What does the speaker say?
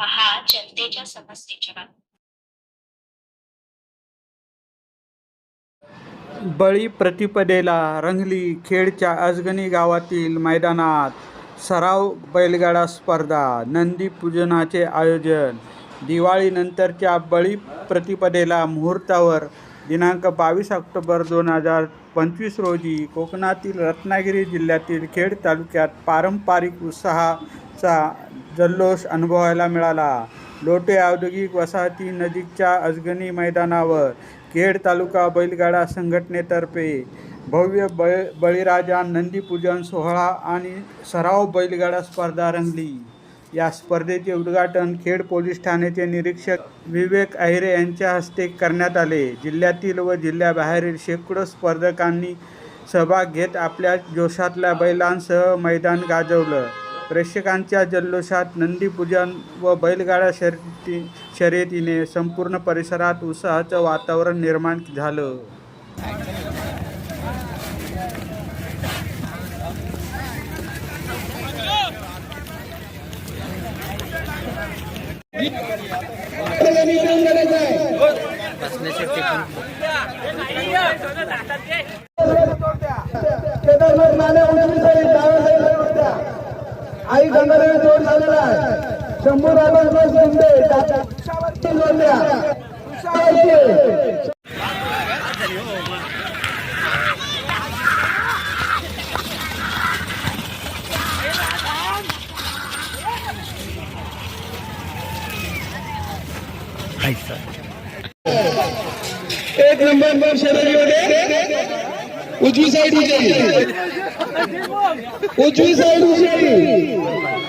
पहा जनतेच्या समस्येच्या बाबतीत. बळी प्रतिपदेला रंगली खेडच्या अजगणी गावातील मैदानात सराव बैलगाडा स्पर्धा नंदी पूजनाचे आयोजन दिवाळीनंतरच्या बळी प्रतिपदेला मुहूर्तावर दिनांक बावीस ऑक्टोबर दोन हजार पंचवीस रोजी कोकणातील रत्नागिरी जिल्ह्यातील खेड तालुक्यात पारंपरिक उत्साहाचा जल्लोष अनुभवायला मिळाला. लोटे औद्योगिक वसाहती नजीकच्या अजगणी मैदानावर खेड तालुका बैलगाडा संघटनेतर्फे भव्य बै बळीराजा नंदीपूजन सोहळा आणि सराव बैलगाडा स्पर्धा रंगली. या स्पर्धेचे उद्घाटन खेड पोलीस ठाण्याचे निरीक्षक विवेक अहिरे यांच्या हस्ते करण्यात आले. जिल्ह्यातील व जिल्ह्याबाहेरील शेकडो स्पर्धकांनी सहभाग घेत आपल्या जोशातल्या बैलांसह मैदान गाजवलं. प्रेक्षकांच्या जल्लोषात नंदीपूजन व बैलगाड्या शर्यती शर्यतीने संपूर्ण परिसरात उत्साहाचं वातावरण निर्माण झालं. केदारनाथ नाल्या उजवी आई गंगादेवी जोड झालेला आहे. शंभू राजा शिंदे जोडल्या. एक नंबर शरीर ઉજવી સાઈડ ઉજવી. ઉજવી સાઈડ ઉજવી.